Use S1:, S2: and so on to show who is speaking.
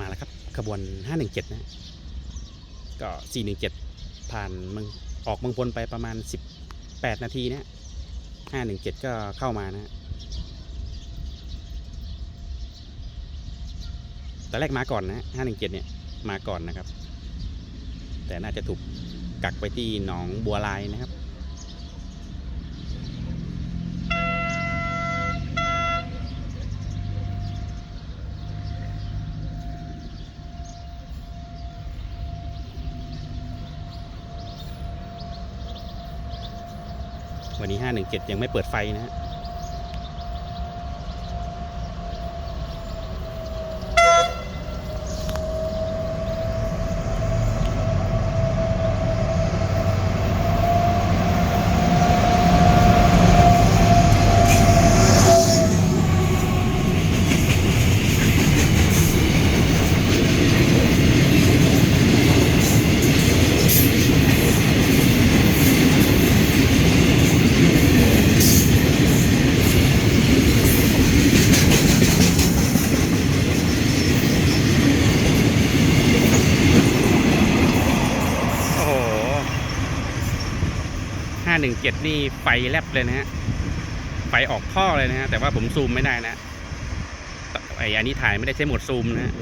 S1: มาแล้วครับขบวน 517 นะก็ 417 ผ่านมืองออกเมืองพลไปประมาณ 18 นาทีนะ517 ก็เข้ามานะตอนแรกมาก่อนนะ517 เนี่ยมาก่อนนะครับ แต่น่าจะถูกกักไปที่หนองบัวลายนะครับ วันนี้ 517 ยังไม่เปิดไฟนะฮะ โอ้โห 517 นี่ไฟแลบเลยนะฮะ ไฟออกท่อเลยนะฮะ แต่ว่าผมซูมไม่ได้นะไออันนี้ถ่ายไม่ได้ใช้โหมดซูมนะฮะ